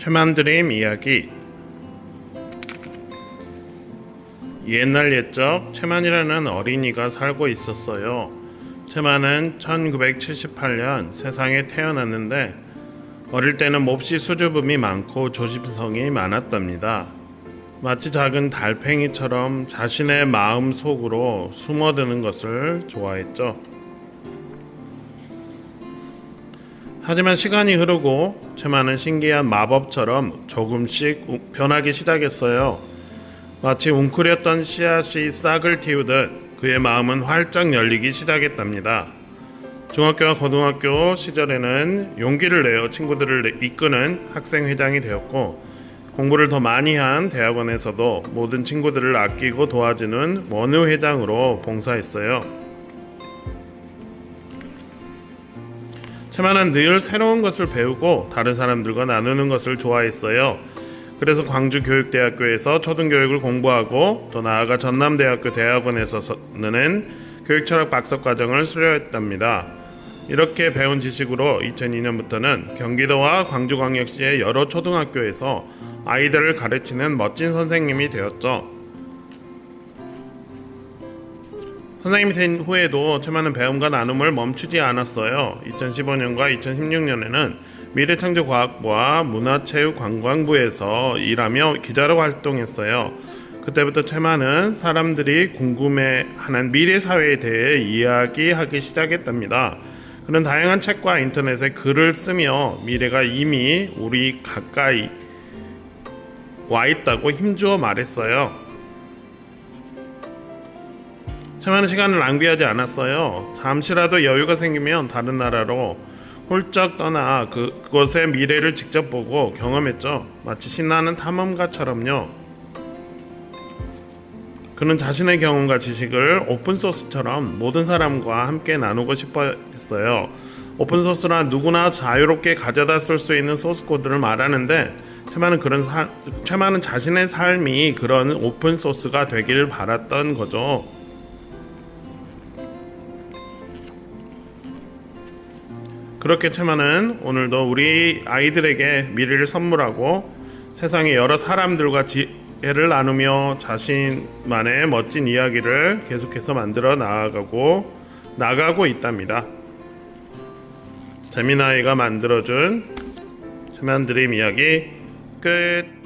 최만드림 이야기 옛날 옛적 최만이라는 어린이가 살고 있었어요. 최만은 1978년 세상에 태어났는데 어릴 때는 몹시 수줍음이 많고 조심성이 많았답니다. 마치 작은 달팽이처럼 자신의 마음 속으로 숨어드는 것을 좋아했죠. 하지만 시간이 흐르고 최만은 신기한 마법처럼 조금씩 우- 변하기 시작했어요. 마치 웅크렸던 씨앗이 싹을 틔우듯 그의 마음은 활짝 열리기 시작했답니다. 중학교와 고등학교 시절에는 용기를 내어 친구들을 이끄는 학생회장이 되었고 공부를 더 많이 한 대학원에서도 모든 친구들을 아끼고 도와주는 원우 회장으로 봉사했어요. 최만은 늘 새로운 것을 배우고 다른 사람들과 나누는 것을 좋아했어요. 그래서 광주 교육대학교에서 초등교육을 공부하고 더 나아가 전남대학교 대학원에서는 교육철학 박사과정을 수료했답니다. 이렇게 배운 지식으로 2002년부터는 경기도와 광주광역시의 여러 초등학교에서 아이들을 가르치는 멋진 선생님이 되었죠. 선생님이 된 후에도 최만은 배움과 나눔을 멈추지 않았어요. 2015년과 2016년에는 미래창조과학부와 문화체육관광부에서 일하며 기자로 활동했어요. 그때부터 최만은 사람들이 궁금해하는 미래 사회에 대해 이야기하기 시작했답니다. 그는 다양한 책과 인터넷에 글을 쓰며 미래가 이미 우리 가까이 와 있다고 힘주어 말했어요. 최만은 시간을 낭비하지 않았어요. 잠시라도 여유가 생기면 다른 나라로 훌쩍 떠나 그, 그곳의 미래를 직접 보고 경험했죠. 마치 신나는 탐험가처럼요. 그는 자신의 경험과 지식을 오픈소스처럼 모든 사람과 함께 나누고 싶어 했어요. 오픈소스란 누구나 자유롭게 가져다 쓸 수 있는 소스코드를 말하는데 최만은 그런 사, 최만은 자신의 삶이 그런 오픈소스가 되길 바랐던 거죠. 그렇게 최만은 오늘도 우리 아이들에게 미래를 선물하고 세상의 여러 사람들과 지혜를 나누며 자신만의 멋진 이야기를 계속해서 만들어 나아가고 나가고 있답니다. 재미나이가 만들어준 최만 드림 이야기 끝.